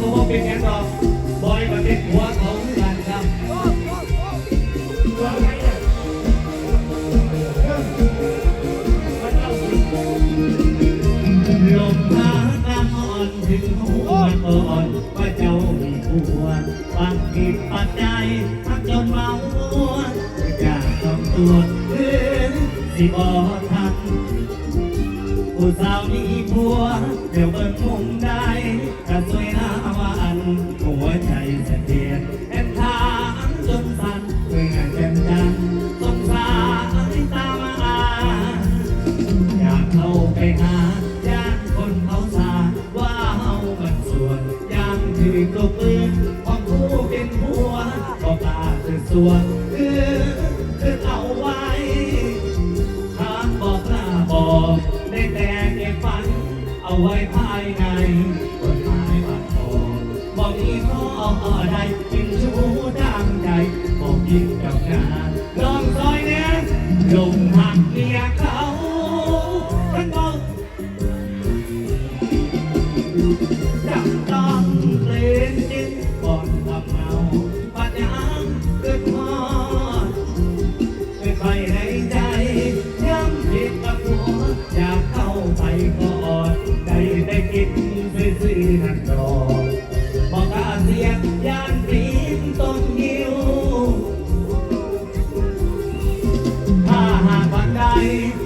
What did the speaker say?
ก็ว่าเป็นแอนดอกบอยก็เป็นหัวเขาหมือนกันครับลมพาตาอ่อนถึงหัวอ่อนว่าเจ้ามีผัวปังผิดปัใจทักจนเมาหัวอยากต้องตรวจเคืนสิบอทันผู้สาวนี้ผัวเดี๋ยว ตัวคือคือเอาไว้ทางบอกหน้าบอกได้แต่เก็บฝัน เอาไว้ภายในกฎหมายบัตรทองบอกมีข้อใดจึงชูดังใจบอกยิ่งกับงานลองซอยเนี้ยลงหักเมียเขาท่านบอกจับตอง life.